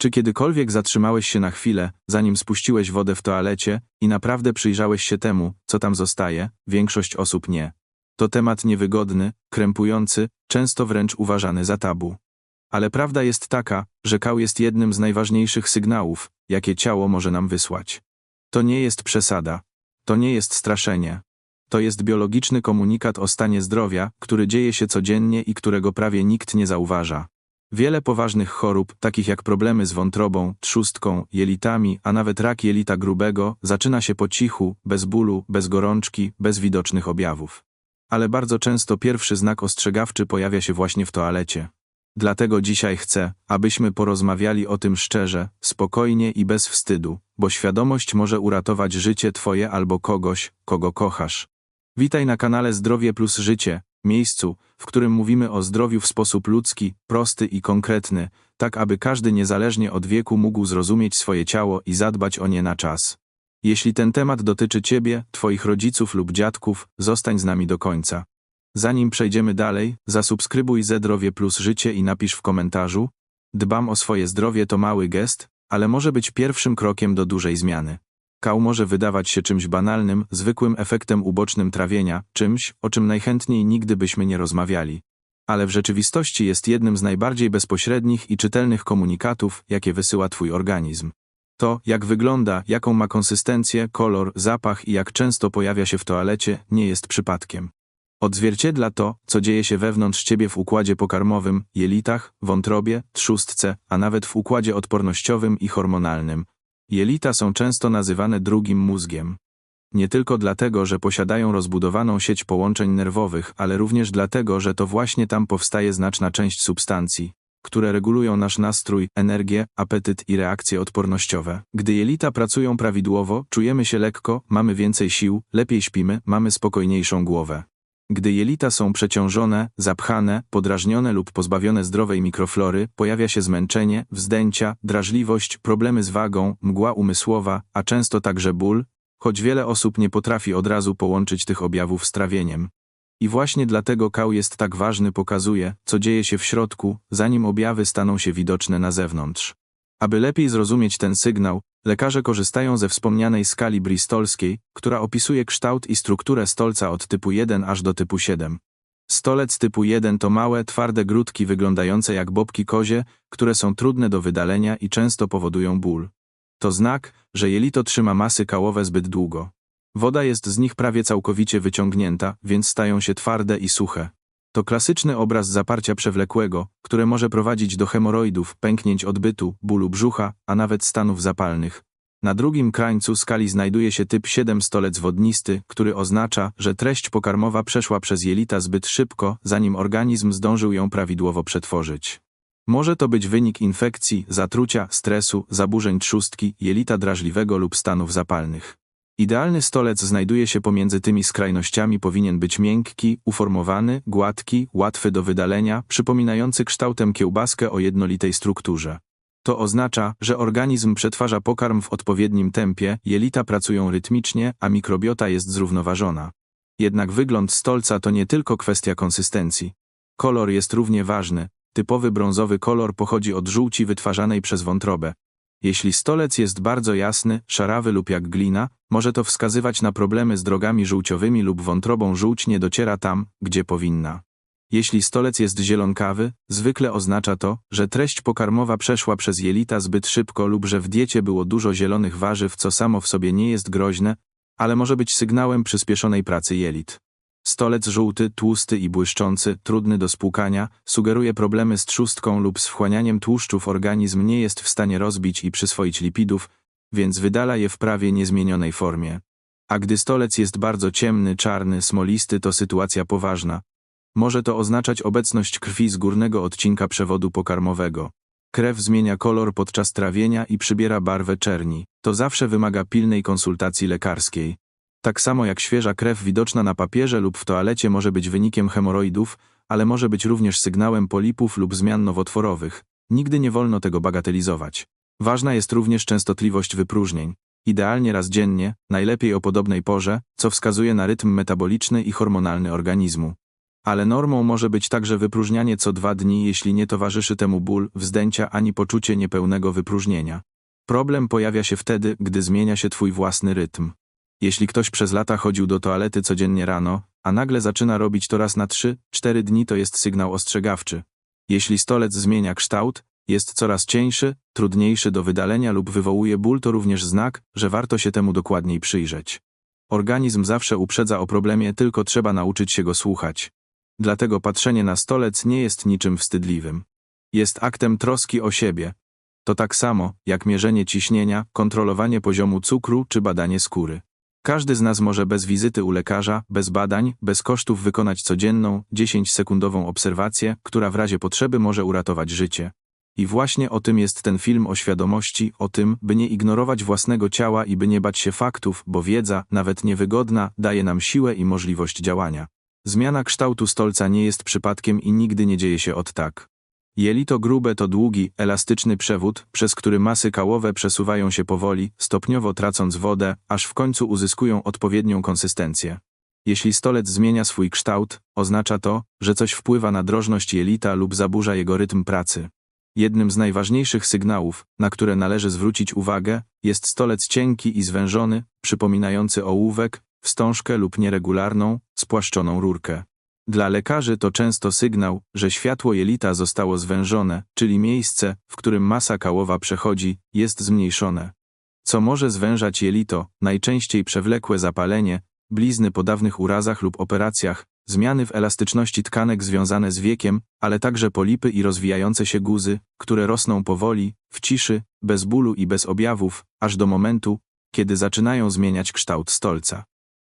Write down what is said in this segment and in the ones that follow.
Czy kiedykolwiek zatrzymałeś się na chwilę, zanim spuściłeś wodę w toalecie i naprawdę przyjrzałeś się temu, co tam zostaje? Większość osób nie. To temat niewygodny, krępujący, często wręcz uważany za tabu. Ale prawda jest taka, że kał jest jednym z najważniejszych sygnałów, jakie ciało może nam wysłać. To nie jest przesada. To nie jest straszenie. To jest biologiczny komunikat o stanie zdrowia, który dzieje się codziennie i którego prawie nikt nie zauważa. Wiele poważnych chorób, takich jak problemy z wątrobą, trzustką, jelitami, a nawet rak jelita grubego, zaczyna się po cichu, bez bólu, bez gorączki, bez widocznych objawów. Ale bardzo często pierwszy znak ostrzegawczy pojawia się właśnie w toalecie. Dlatego dzisiaj chcę, abyśmy porozmawiali o tym szczerze, spokojnie i bez wstydu, bo świadomość może uratować życie Twoje albo kogoś, kogo kochasz. Witaj na kanale Zdrowie plus Życie, miejscu, w którym mówimy o zdrowiu w sposób ludzki, prosty i konkretny, tak aby każdy niezależnie od wieku mógł zrozumieć swoje ciało i zadbać o nie na czas. Jeśli ten temat dotyczy Ciebie, Twoich rodziców lub dziadków, zostań z nami do końca. Zanim przejdziemy dalej, zasubskrybuj Zdrowie plus Życie i napisz w komentarzu Dbam o swoje zdrowie to mały gest, ale może być pierwszym krokiem do dużej zmiany. Kał może wydawać się czymś banalnym, zwykłym efektem ubocznym trawienia, czymś, o czym najchętniej nigdy byśmy nie rozmawiali. Ale w rzeczywistości jest jednym z najbardziej bezpośrednich i czytelnych komunikatów, jakie wysyła Twój organizm. To, jak wygląda, jaką ma konsystencję, kolor, zapach i jak często pojawia się w toalecie, nie jest przypadkiem. Odzwierciedla to, co dzieje się wewnątrz ciebie w układzie pokarmowym, jelitach, wątrobie, trzustce, a nawet w układzie odpornościowym i hormonalnym. Jelita są często nazywane drugim mózgiem. Nie tylko dlatego, że posiadają rozbudowaną sieć połączeń nerwowych, ale również dlatego, że to właśnie tam powstaje znaczna część substancji, które regulują nasz nastrój, energię, apetyt i reakcje odpornościowe. Gdy jelita pracują prawidłowo, czujemy się lekko, mamy więcej sił, lepiej śpimy, mamy spokojniejszą głowę. Gdy jelita są przeciążone, zapchane, podrażnione lub pozbawione zdrowej mikroflory, pojawia się zmęczenie, wzdęcia, drażliwość, problemy z wagą, mgła umysłowa, a często także ból, choć wiele osób nie potrafi od razu połączyć tych objawów z trawieniem. I właśnie dlatego kał jest tak ważny, pokazuje, co dzieje się w środku, zanim objawy staną się widoczne na zewnątrz. Aby lepiej zrozumieć ten sygnał, lekarze korzystają ze wspomnianej skali bristolskiej, która opisuje kształt i strukturę stolca od typu 1 aż do typu 7. Stolec typu 1 to małe, twarde grudki wyglądające jak bobki kozie, które są trudne do wydalenia i często powodują ból. To znak, że jelito trzyma masy kałowe zbyt długo. Woda jest z nich prawie całkowicie wyciągnięta, więc stają się twarde i suche. To klasyczny obraz zaparcia przewlekłego, które może prowadzić do hemoroidów, pęknięć odbytu, bólu brzucha, a nawet stanów zapalnych. Na drugim krańcu skali znajduje się typ 7 stolec wodnisty, który oznacza, że treść pokarmowa przeszła przez jelita zbyt szybko, zanim organizm zdążył ją prawidłowo przetworzyć. Może to być wynik infekcji, zatrucia, stresu, zaburzeń trzustki, jelita drażliwego lub stanów zapalnych. Idealny stolec znajduje się pomiędzy tymi skrajnościami powinien być miękki, uformowany, gładki, łatwy do wydalenia, przypominający kształtem kiełbaskę o jednolitej strukturze. To oznacza, że organizm przetwarza pokarm w odpowiednim tempie, jelita pracują rytmicznie, a mikrobiota jest zrównoważona. Jednak wygląd stolca to nie tylko kwestia konsystencji. Kolor jest równie ważny. Typowy brązowy kolor pochodzi od żółci wytwarzanej przez wątrobę. Jeśli stolec jest bardzo jasny, szarawy lub jak glina, może to wskazywać na problemy z drogami żółciowymi lub wątrobą żółć nie dociera tam, gdzie powinna. Jeśli stolec jest zielonkawy, zwykle oznacza to, że treść pokarmowa przeszła przez jelita zbyt szybko lub że w diecie było dużo zielonych warzyw, co samo w sobie nie jest groźne, ale może być sygnałem przyspieszonej pracy jelit. Stolec żółty, tłusty i błyszczący, trudny do spłukania, sugeruje problemy z trzustką lub z wchłanianiem tłuszczów organizm nie jest w stanie rozbić i przyswoić lipidów, więc wydala je w prawie niezmienionej formie. A gdy stolec jest bardzo ciemny, czarny, smolisty, to sytuacja poważna. Może to oznaczać obecność krwi z górnego odcinka przewodu pokarmowego. Krew zmienia kolor podczas trawienia i przybiera barwę czerni. To zawsze wymaga pilnej konsultacji lekarskiej. Tak samo jak świeża krew widoczna na papierze lub w toalecie może być wynikiem hemoroidów, ale może być również sygnałem polipów lub zmian nowotworowych. Nigdy nie wolno tego bagatelizować. Ważna jest również częstotliwość wypróżnień. Idealnie raz dziennie, najlepiej o podobnej porze, co wskazuje na rytm metaboliczny i hormonalny organizmu. Ale normą może być także wypróżnianie co dwa dni, jeśli nie towarzyszy temu ból, wzdęcia ani poczucie niepełnego wypróżnienia. Problem pojawia się wtedy, gdy zmienia się twój własny rytm. Jeśli ktoś przez lata chodził do toalety codziennie rano, a nagle zaczyna robić to raz na 3-4 dni, to jest sygnał ostrzegawczy. Jeśli stolec zmienia kształt, jest coraz cieńszy, trudniejszy do wydalenia lub wywołuje ból, to również znak, że warto się temu dokładniej przyjrzeć. Organizm zawsze uprzedza o problemie, tylko trzeba nauczyć się go słuchać. Dlatego patrzenie na stolec nie jest niczym wstydliwym. Jest aktem troski o siebie. To tak samo, jak mierzenie ciśnienia, kontrolowanie poziomu cukru czy badanie skóry. Każdy z nas może bez wizyty u lekarza, bez badań, bez kosztów wykonać codzienną, 10-sekundową obserwację, która w razie potrzeby może uratować życie. I właśnie o tym jest ten film o świadomości, o tym, by nie ignorować własnego ciała i by nie bać się faktów, bo wiedza, nawet niewygodna, daje nam siłę i możliwość działania. Zmiana kształtu stolca nie jest przypadkiem i nigdy nie dzieje się od tak. Jelito grube to długi, elastyczny przewód, przez który masy kałowe przesuwają się powoli, stopniowo tracąc wodę, aż w końcu uzyskują odpowiednią konsystencję. Jeśli stolec zmienia swój kształt, oznacza to, że coś wpływa na drożność jelita lub zaburza jego rytm pracy. Jednym z najważniejszych sygnałów, na które należy zwrócić uwagę, jest stolec cienki i zwężony, przypominający ołówek, wstążkę lub nieregularną, spłaszczoną rurkę. Dla lekarzy to często sygnał, że światło jelita zostało zwężone, czyli miejsce, w którym masa kałowa przechodzi, jest zmniejszone. Co może zwężać jelito, najczęściej przewlekłe zapalenie, blizny po dawnych urazach lub operacjach, zmiany w elastyczności tkanek związane z wiekiem, ale także polipy i rozwijające się guzy, które rosną powoli, w ciszy, bez bólu i bez objawów, aż do momentu, kiedy zaczynają zmieniać kształt stolca.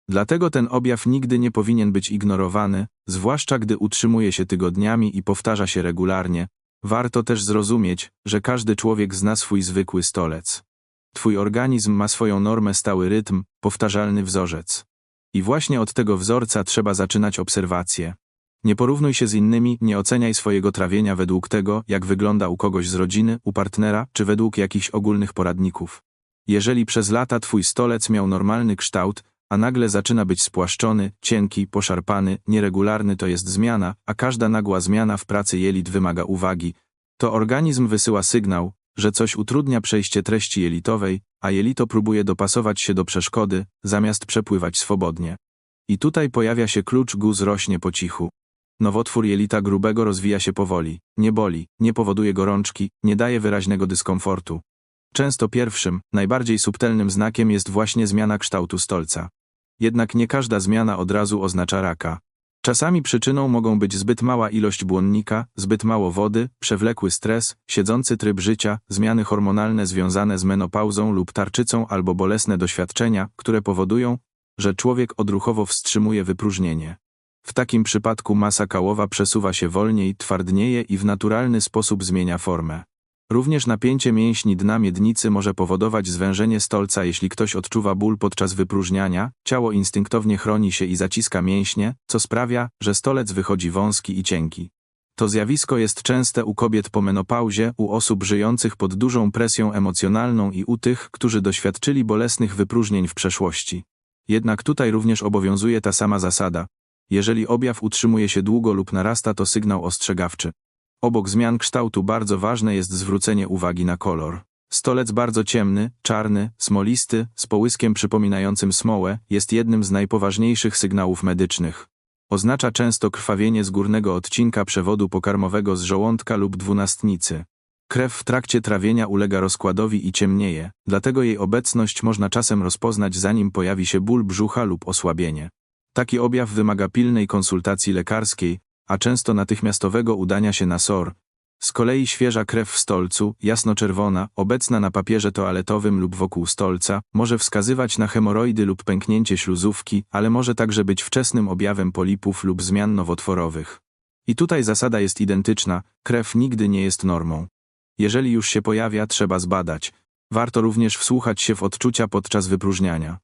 Dlatego ten objaw nigdy nie powinien być ignorowany, zwłaszcza gdy utrzymuje się tygodniami i powtarza się regularnie. Warto też zrozumieć, że każdy człowiek zna swój zwykły stolec. Twój organizm ma swoją normę stały rytm, powtarzalny wzorzec. I właśnie od tego wzorca trzeba zaczynać obserwacje. Nie porównuj się z innymi, nie oceniaj swojego trawienia według tego, jak wygląda u kogoś z rodziny, u partnera, czy według jakichś ogólnych poradników. Jeżeli przez lata twój stolec miał normalny kształt, a nagle zaczyna być spłaszczony, cienki, poszarpany, nieregularny to jest zmiana, a każda nagła zmiana w pracy jelit wymaga uwagi, to organizm wysyła sygnał, że coś utrudnia przejście treści jelitowej, a jelito próbuje dopasować się do przeszkody, zamiast przepływać swobodnie. I tutaj pojawia się klucz guz rośnie po cichu. Nowotwór jelita grubego rozwija się powoli, nie boli, nie powoduje gorączki, nie daje wyraźnego dyskomfortu. Często pierwszym, najbardziej subtelnym znakiem jest właśnie zmiana kształtu stolca. Jednak nie każda zmiana od razu oznacza raka. Czasami przyczyną mogą być zbyt mała ilość błonnika, zbyt mało wody, przewlekły stres, siedzący tryb życia, zmiany hormonalne związane z menopauzą lub tarczycą albo bolesne doświadczenia, które powodują, że człowiek odruchowo wstrzymuje wypróżnienie. W takim przypadku masa kałowa przesuwa się wolniej, twardnieje i w naturalny sposób zmienia formę. Również napięcie mięśni dna miednicy może powodować zwężenie stolca, jeśli ktoś odczuwa ból podczas wypróżniania, ciało instynktownie chroni się i zaciska mięśnie, co sprawia, że stolec wychodzi wąski i cienki. To zjawisko jest częste u kobiet po menopauzie, u osób żyjących pod dużą presją emocjonalną i u tych, którzy doświadczyli bolesnych wypróżnień w przeszłości. Jednak tutaj również obowiązuje ta sama zasada. Jeżeli objaw utrzymuje się długo lub narasta, to sygnał ostrzegawczy. Obok zmian kształtu bardzo ważne jest zwrócenie uwagi na kolor. Stolec bardzo ciemny, czarny, smolisty, z połyskiem przypominającym smołę, jest jednym z najpoważniejszych sygnałów medycznych. Oznacza często krwawienie z górnego odcinka przewodu pokarmowego z żołądka lub dwunastnicy. Krew w trakcie trawienia ulega rozkładowi i ciemnieje, dlatego jej obecność można czasem rozpoznać zanim pojawi się ból brzucha lub osłabienie. Taki objaw wymaga pilnej konsultacji lekarskiej, a często natychmiastowego udania się na SOR. Z kolei świeża krew w stolcu, jasno-czerwona, obecna na papierze toaletowym lub wokół stolca, może wskazywać na hemoroidy lub pęknięcie śluzówki, ale może także być wczesnym objawem polipów lub zmian nowotworowych. I tutaj zasada jest identyczna, krew nigdy nie jest normą. Jeżeli już się pojawia, trzeba zbadać. Warto również wsłuchać się w odczucia podczas wypróżniania.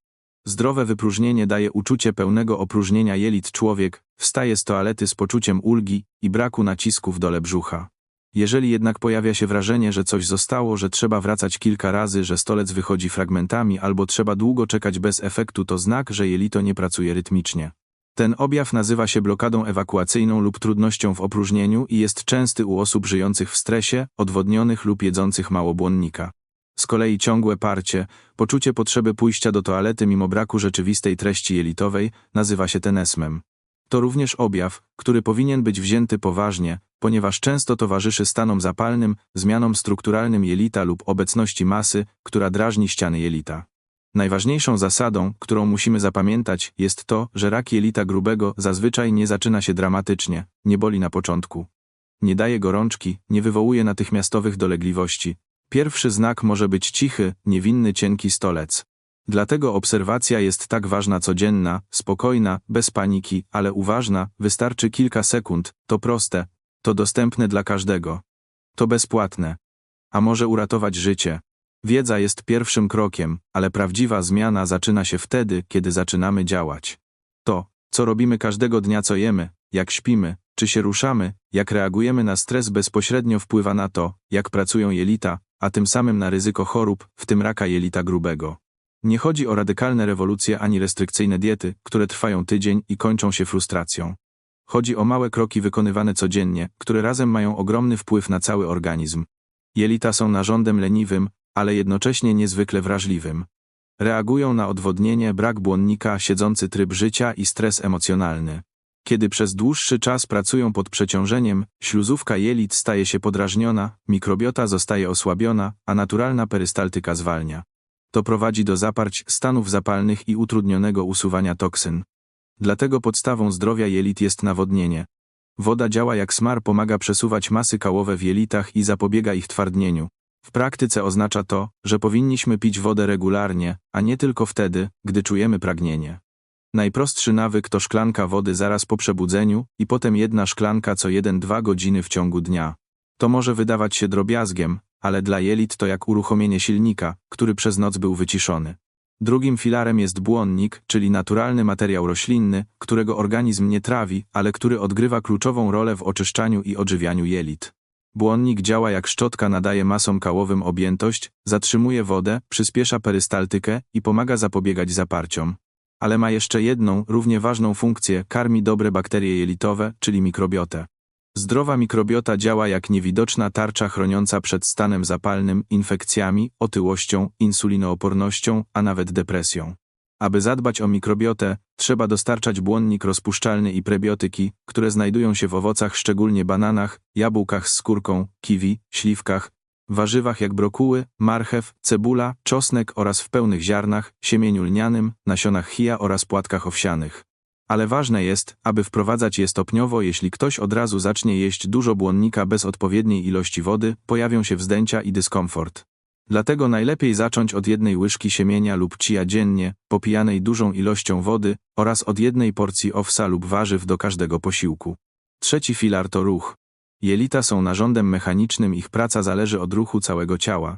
Zdrowe wypróżnienie daje uczucie pełnego opróżnienia jelit człowiek, wstaje z toalety z poczuciem ulgi i braku nacisku w dole brzucha. Jeżeli jednak pojawia się wrażenie, że coś zostało, że trzeba wracać kilka razy, że stolec wychodzi fragmentami albo trzeba długo czekać bez efektu, to znak, że jelito nie pracuje rytmicznie. Ten objaw nazywa się blokadą ewakuacyjną lub trudnością w opróżnieniu i jest częsty u osób żyjących w stresie, odwodnionych lub jedzących mało błonnika. Z kolei ciągłe parcie, poczucie potrzeby pójścia do toalety mimo braku rzeczywistej treści jelitowej, nazywa się tenesmem. To również objaw, który powinien być wzięty poważnie, ponieważ często towarzyszy stanom zapalnym, zmianom strukturalnym jelita lub obecności masy, która drażni ściany jelita. Najważniejszą zasadą, którą musimy zapamiętać, jest to, że rak jelita grubego zazwyczaj nie zaczyna się dramatycznie, nie boli na początku. Nie daje gorączki, nie wywołuje natychmiastowych dolegliwości. Pierwszy znak może być cichy, niewinny cienki stolec. Dlatego obserwacja jest tak ważna codzienna, spokojna, bez paniki, ale uważna, wystarczy kilka sekund, to proste, to dostępne dla każdego. To bezpłatne. A może uratować życie. Wiedza jest pierwszym krokiem, ale prawdziwa zmiana zaczyna się wtedy, kiedy zaczynamy działać. To, co robimy każdego dnia, co jemy, jak śpimy, czy się ruszamy, jak reagujemy na stres bezpośrednio wpływa na to, jak pracują jelita, a tym samym na ryzyko chorób, w tym raka jelita grubego. Nie chodzi o radykalne rewolucje ani restrykcyjne diety, które trwają tydzień i kończą się frustracją. Chodzi o małe kroki wykonywane codziennie, które razem mają ogromny wpływ na cały organizm. Jelita są narządem leniwym, ale jednocześnie niezwykle wrażliwym. Reagują na odwodnienie, brak błonnika, siedzący tryb życia i stres emocjonalny. Kiedy przez dłuższy czas pracują pod przeciążeniem, śluzówka jelit staje się podrażniona, mikrobiota zostaje osłabiona, a naturalna perystaltyka zwalnia. To prowadzi do zaparć, stanów zapalnych i utrudnionego usuwania toksyn. Dlatego podstawą zdrowia jelit jest nawodnienie. Woda działa jak smar, pomaga przesuwać masy kałowe w jelitach i zapobiega ich twardnieniu. W praktyce oznacza to, że powinniśmy pić wodę regularnie, a nie tylko wtedy, gdy czujemy pragnienie. Najprostszy nawyk to szklanka wody zaraz po przebudzeniu i potem jedna szklanka co 1-2 godziny w ciągu dnia. To może wydawać się drobiazgiem, ale dla jelit to jak uruchomienie silnika, który przez noc był wyciszony. Drugim filarem jest błonnik, czyli naturalny materiał roślinny, którego organizm nie trawi, ale który odgrywa kluczową rolę w oczyszczaniu i odżywianiu jelit. Błonnik działa jak szczotka, nadaje masom kałowym objętość, zatrzymuje wodę, przyspiesza perystaltykę i pomaga zapobiegać zaparciom. Ale ma jeszcze jedną, równie ważną funkcję, karmi dobre bakterie jelitowe, czyli mikrobiotę. Zdrowa mikrobiota działa jak niewidoczna tarcza chroniąca przed stanem zapalnym, infekcjami, otyłością, insulinoopornością, a nawet depresją. Aby zadbać o mikrobiotę, trzeba dostarczać błonnik rozpuszczalny i prebiotyki, które znajdują się w owocach, szczególnie bananach, jabłkach z skórką, kiwi, śliwkach, warzywach jak brokuły, marchew, cebula, czosnek oraz w pełnych ziarnach, siemieniu lnianym, nasionach chia oraz płatkach owsianych. Ale ważne jest, aby wprowadzać je stopniowo, jeśli ktoś od razu zacznie jeść dużo błonnika bez odpowiedniej ilości wody, pojawią się wzdęcia i dyskomfort. Dlatego najlepiej zacząć od jednej łyżki siemienia lub cia dziennie, popijanej dużą ilością wody, oraz od jednej porcji owsa lub warzyw do każdego posiłku. Trzeci filar to ruch. Jelita są narządem mechanicznym, ich praca zależy od ruchu całego ciała.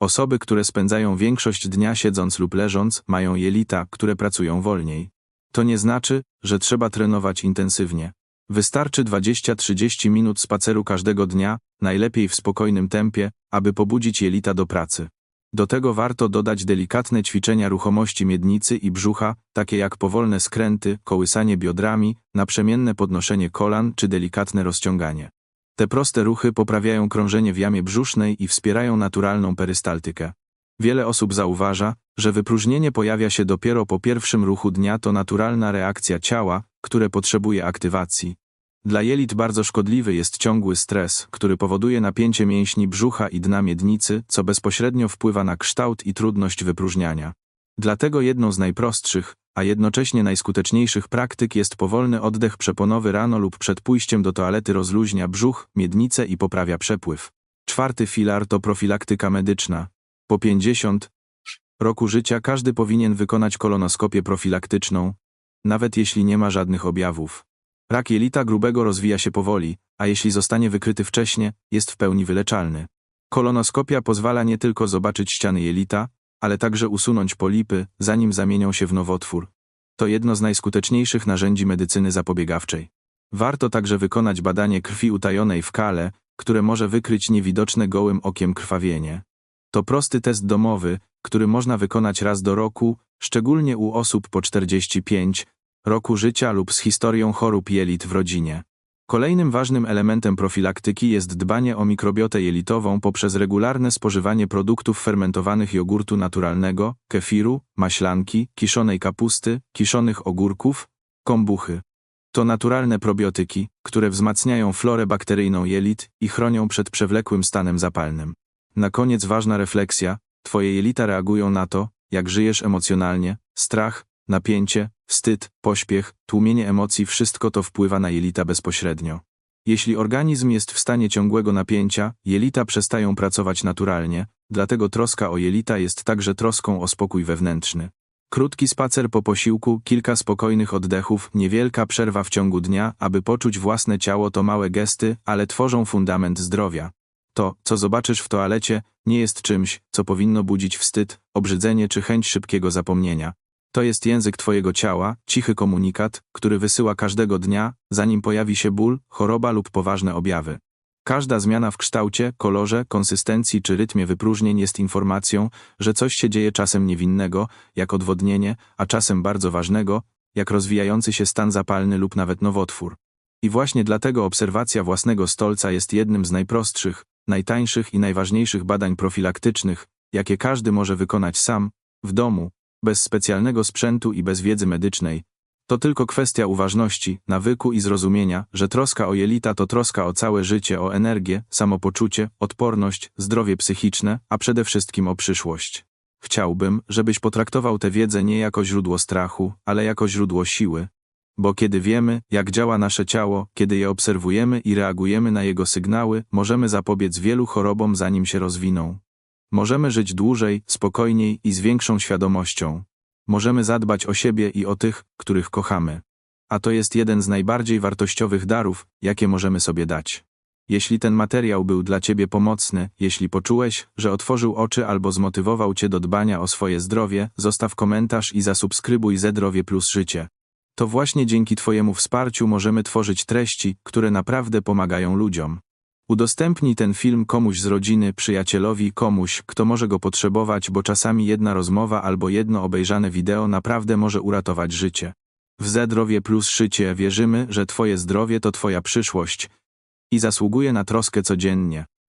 Osoby, które spędzają większość dnia siedząc lub leżąc, mają jelita, które pracują wolniej. To nie znaczy, że trzeba trenować intensywnie. Wystarczy 20-30 minut spaceru każdego dnia, najlepiej w spokojnym tempie, aby pobudzić jelita do pracy. Do tego warto dodać delikatne ćwiczenia ruchomości miednicy i brzucha, takie jak powolne skręty, kołysanie biodrami, naprzemienne podnoszenie kolan czy delikatne rozciąganie. Te proste ruchy poprawiają krążenie w jamie brzusznej i wspierają naturalną perystaltykę. Wiele osób zauważa, że wypróżnienie pojawia się dopiero po pierwszym ruchu dnia to naturalna reakcja ciała, które potrzebuje aktywacji. Dla jelit bardzo szkodliwy jest ciągły stres, który powoduje napięcie mięśni brzucha i dna miednicy, co bezpośrednio wpływa na kształt i trudność wypróżniania. Dlatego jedną z najprostszych, a jednocześnie najskuteczniejszych praktyk jest powolny oddech przeponowy rano lub przed pójściem do toalety rozluźnia brzuch, miednicę i poprawia przepływ. Czwarty filar to profilaktyka medyczna. Po 50 roku życia każdy powinien wykonać kolonoskopię profilaktyczną, nawet jeśli nie ma żadnych objawów. Rak jelita grubego rozwija się powoli, a jeśli zostanie wykryty wcześnie, jest w pełni wyleczalny. Kolonoskopia pozwala nie tylko zobaczyć ściany jelita, ale także usunąć polipy, zanim zamienią się w nowotwór. To jedno z najskuteczniejszych narzędzi medycyny zapobiegawczej. Warto także wykonać badanie krwi utajonej w kale, które może wykryć niewidoczne gołym okiem krwawienie. To prosty test domowy, który można wykonać raz do roku, szczególnie u osób po 45, roku życia lub z historią chorób jelit w rodzinie. Kolejnym ważnym elementem profilaktyki jest dbanie o mikrobiotę jelitową poprzez regularne spożywanie produktów fermentowanych jogurtu naturalnego, kefiru, maślanki, kiszonej kapusty, kiszonych ogórków, kombuchy. To naturalne probiotyki, które wzmacniają florę bakteryjną jelit i chronią przed przewlekłym stanem zapalnym. Na koniec ważna refleksja: Twoje jelita reagują na to, jak żyjesz emocjonalnie, strach, napięcie, wstyd, pośpiech, tłumienie emocji wszystko to wpływa na jelita bezpośrednio. Jeśli organizm jest w stanie ciągłego napięcia, jelita przestają pracować naturalnie, dlatego troska o jelita jest także troską o spokój wewnętrzny. Krótki spacer po posiłku, kilka spokojnych oddechów, niewielka przerwa w ciągu dnia, aby poczuć własne ciało to małe gesty, ale tworzą fundament zdrowia. To, co zobaczysz w toalecie, nie jest czymś, co powinno budzić wstyd, obrzydzenie czy chęć szybkiego zapomnienia. To jest język Twojego ciała, cichy komunikat, który wysyła każdego dnia, zanim pojawi się ból, choroba lub poważne objawy. Każda zmiana w kształcie, kolorze, konsystencji czy rytmie wypróżnień jest informacją, że coś się dzieje czasem niewinnego, jak odwodnienie, a czasem bardzo ważnego, jak rozwijający się stan zapalny lub nawet nowotwór. I właśnie dlatego obserwacja własnego stolca jest jednym z najprostszych, najtańszych i najważniejszych badań profilaktycznych, jakie każdy może wykonać sam, w domu, bez specjalnego sprzętu i bez wiedzy medycznej. To tylko kwestia uważności, nawyku i zrozumienia, że troska o jelita to troska o całe życie, o energię, samopoczucie, odporność, zdrowie psychiczne, a przede wszystkim o przyszłość. Chciałbym, żebyś potraktował tę wiedzę nie jako źródło strachu, ale jako źródło siły. Bo kiedy wiemy, jak działa nasze ciało, kiedy je obserwujemy i reagujemy na jego sygnały, możemy zapobiec wielu chorobom zanim się rozwiną. Możemy żyć dłużej, spokojniej i z większą świadomością. Możemy zadbać o siebie i o tych, których kochamy. A to jest jeden z najbardziej wartościowych darów, jakie możemy sobie dać. Jeśli ten materiał był dla Ciebie pomocny, jeśli poczułeś, że otworzył oczy albo zmotywował Cię do dbania o swoje zdrowie, zostaw komentarz i zasubskrybuj Zdrowie Plus Życie. To właśnie dzięki Twojemu wsparciu możemy tworzyć treści, które naprawdę pomagają ludziom. Udostępnij ten film komuś z rodziny, przyjacielowi, komuś, kto może go potrzebować, bo czasami jedna rozmowa albo jedno obejrzane wideo naprawdę może uratować życie. W Zdrowie Plus Szycie wierzymy, że Twoje zdrowie to Twoja przyszłość i zasługuje na troskę codziennie.